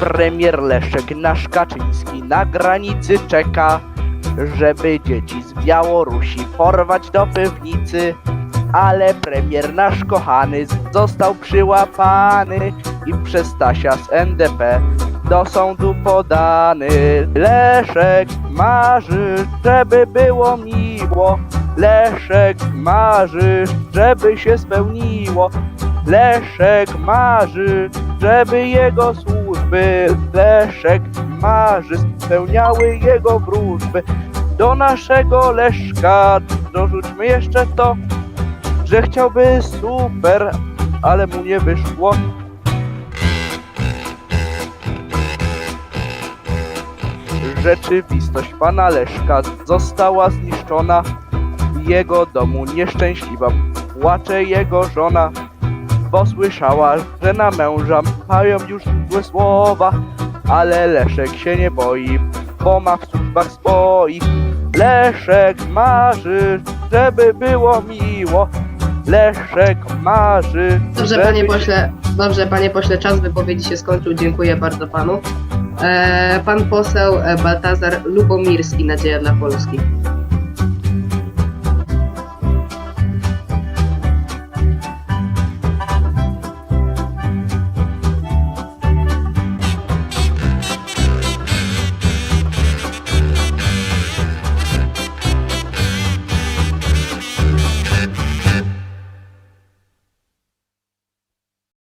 Premier Leszek nasz Kaczyński na granicy czeka, żeby dzieci z Białorusi porwać do piwnicy. Ale premier nasz kochany został przyłapany i przez Stasia z NDP do sądu podany. Leszek marzy, żeby było miło. Leszek marzy, żeby się spełniło. Leszek marzy, żeby jego służby Leszek marzy, spełniały jego wróżby. Do naszego Leszka dorzućmy jeszcze to, że chciałby super, ale mu nie wyszło. Rzeczywistość pana Leszka została zniszczona. Jego domu nieszczęśliwa płacze jego żona, bo słyszała, że na męża mają już złe słowa, ale Leszek się nie boi, bo ma w służbach swoich. Leszek marzy, żeby było miło. Leszek marzy. Dobrze, żeby panie pośle, dobrze, panie pośle, czas wypowiedzi się skończył. Dziękuję bardzo panu. E, pan poseł Baltazar Lubomirski, Nadzieja dla Polski.